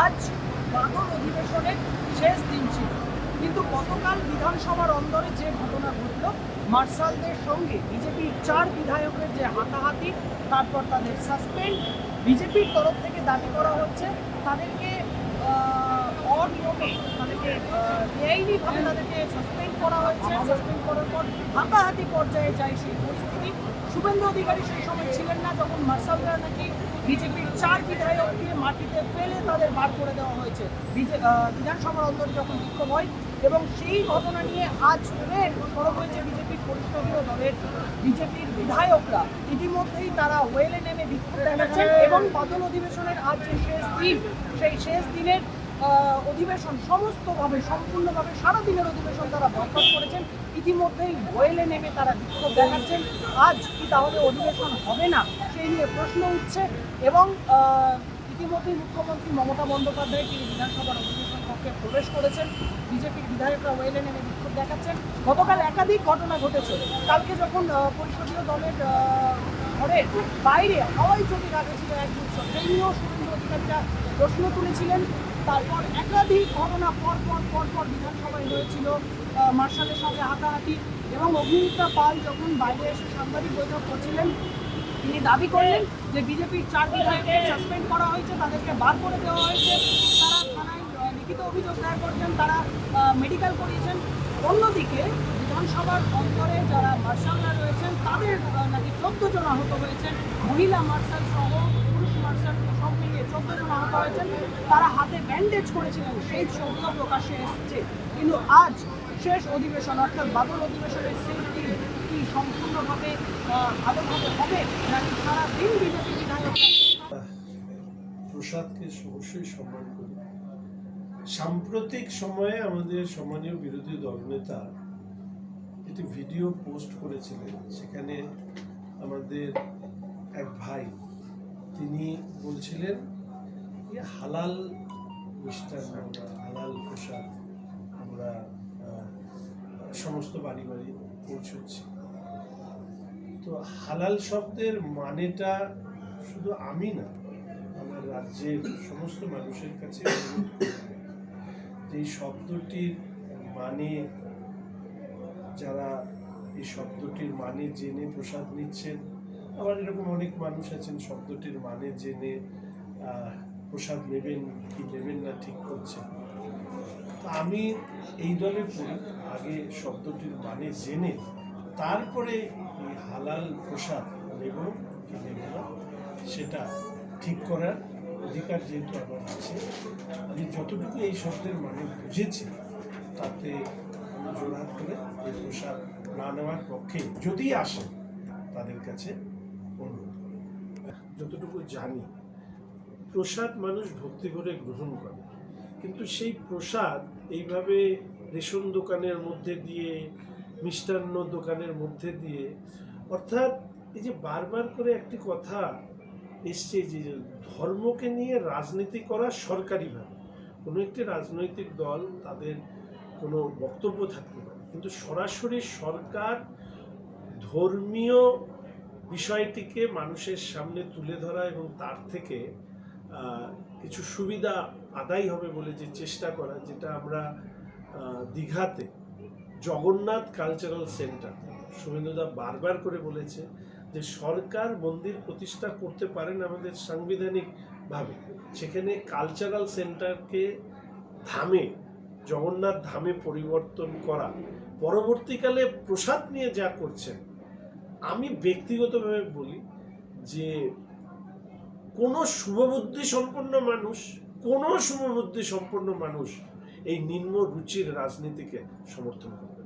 আজ বাদল অধিবেশনের শেষ দিন ছিল। কিন্তু গতকাল বিধানসভার অন্দরে যে ঘটনা ঘটল, মার্শালদের সঙ্গে বিজেপির চার বিধায়কের যে হাতাহাতি, তারপর তাদের সাসপেন্ড বিজেপির তরফ থেকে দাবি করা হচ্ছে তাদেরকে অনিয়মে তাদেরকে বেআইনিভাবে তাদেরকে সাসপেন্ড করা হয়েছে সাসপেন্ড করার পর হাতাহাতি পর্যায়ে যায় সেই পরিস্থিতি। শুভেন্দু অধিকারী সেই সময় ছিলেন না যখন মার্শালরা নাকি বিজেপির চার বিধায়ককে মাটিতে ফেলে তাদের বার করে দেওয়া হয়েছে। বিধানসভার অন্তরে যখন বিক্ষোভ হয় এবং সেই ঘটনা নিয়ে আজ ফের সরব হয়েছে বিজেপির পরিষদীয় দলের বিজেপির বিধায়করা। ইতিমধ্যেই তারা ওয়েলে নেমে বিক্ষোভ দেখাচ্ছেন এবং বাদল অধিবেশনের আজ যে শেষ দিন, সেই শেষ দিনের অধিবেশন সমস্তভাবে, সম্পূর্ণভাবে সারা দিনের অধিবেশন তারা বয়কট করেছেন। ইতিমধ্যেই ওয়েলে নেমে তারা বিক্ষোভ দেখাচ্ছেন। আজ কি তাহলে অধিবেশন হবে না? সেই নিয়ে প্রশ্ন উঠছে এবং ইতিমধ্যেই মুখ্যমন্ত্রী মমতা বন্দ্যোপাধ্যায় তিনি বিধানসভার অধিবেশন কক্ষে প্রবেশ করেছেন। বিজেপির বিধায়করা ওয়েলে নেমে বিক্ষোভ দেখাচ্ছেন। গতকাল একাধিক ঘটনা ঘটেছে। কালকে যখন পরিষদীয় দলের ঘরের বাইরে হাওয়াই চটি রাখেছিল এক গুচ্ছ সেই নিয়েও অধিকারীরা প্রশ্ন তুলেছিলেন। তারপর একাধিক ঘটনা পর পর পর পর বিধানসভায় হয়েছিল মার্শালের সঙ্গে হাতাহাতি এবং অগ্নিমিত্রা পাল যখন বাইরে এসে সাংবাদিক বৈঠক করছিলেন, তিনি দাবি করলেন যে বিজেপির চার বিধায়ককে সাসপেন্ড করা হয়েছে, তাদেরকে বার করে দেওয়া হয়েছে। তারা থানায় লিখিত অভিযোগ দায়ের করছেন, তারা মেডিকেল করিয়েছেন। অন্যদিকে বিধানসভার অন্তরে যারা মার্শালরা রয়েছেন, তাদের নাকি চোদ্দ জন আহত হয়েছেন। মহিলা মার্শাল সহ চোদ্দ জন আহত হয়েছেন তারা হাতে ব্যান্ডেজ করেছিলেন। সেই ছবিও প্রকাশ্যে এসেছে। কিন্তু আজ শেষ অধিবেশন, অর্থাৎ বাদল অধিবেশনের শেষ কি সম্পূর্ণভাবে ভালোভাবে হবে নাকি সারা বিজেপি বিধায়ক প্রসাদকে অবশ্যই সম্মান করি। সাম্প্রতিক সময়ে আমাদের সম্মানীয় বিরোধী দলনেতা একটি ভিডিও পোস্ট করেছিলেন। সেখানে আমাদের এক ভাই, তিনি বলছিলেন যে হালাল মিষ্টান্ন বা হালাল প্রসাদ আমরা সমস্ত বাড়ি বাড়ি পৌঁছচ্ছি। তো হালাল শব্দের মানেটা শুধু আমি না, আমার রাজ্যের সমস্ত মানুষের কাছে যে শব্দটির মানে যারা এই শব্দটির মানে জেনে প্রসাদ নিচ্ছেন, আবার এরকম অনেক মানুষ আছেন শব্দটির মানে জেনে প্রসাদ নেবেন কি নেবেন না, ঠিক করছেন আমি এই দলে পড়ি আগে শব্দটির মানে জেনে তারপরে এই হালাল প্রসাদ নেব কি নেব না, সেটা ঠিক করার অধিকার যেহেতু আমার আছে, আমি যতটুকু এই শব্দের মানে বুঝেছি, তাতে জোরহাত করে এই প্রসাদ না নেওয়ার পক্ষে যদি আসে, তাদের কাছে অনুরোধ। যতটুকু জানি প্রসাদ মানুষ ভক্তি করে গ্রহণ করে। কিন্তু সেই প্রসাদ এইভাবে রেশন দোকানের মধ্যে দিয়ে, মিষ্টান্ন দোকানের মধ্যে দিয়ে, অর্থাৎ এই যে বারবার করে একটি কথা এসছে যে ধর্মকে নিয়ে রাজনীতি করা সরকারিভাবে কোনো একটি রাজনৈতিক দল তাদের কোনো বক্তব্য থাকতে পারে। কিন্তু সরাসরি সরকার ধর্মীয় বিষয়টিকে মানুষের সামনে তুলে ধরা এবং তার থেকে কিছু সুবিধা আদায় হবে বলে যে চেষ্টা করা, যেটা আমরা দীঘাতে জগন্নাথ কালচারাল সেন্টার শুভেন্দুদা বারবার করে বলেছে যে সরকার মন্দির প্রতিষ্ঠা করতে পারেন আমাদের সাংবিধানিকভাবে সেখানে কালচারাল সেন্টারকে ধামে, জগন্নাথ ধামে পরিবর্তন করা। পরবর্তীকালে প্রসাদ নিয়ে যা করছেন, আমি ব্যক্তিগতভাবে বলি যে কোনো শুভবুদ্ধি সম্পন্ন মানুষ কোনো শুভবুদ্ধি সম্পন্ন মানুষ এই নিম্ন রুচির রাজনীতিকে সমর্থন করবে।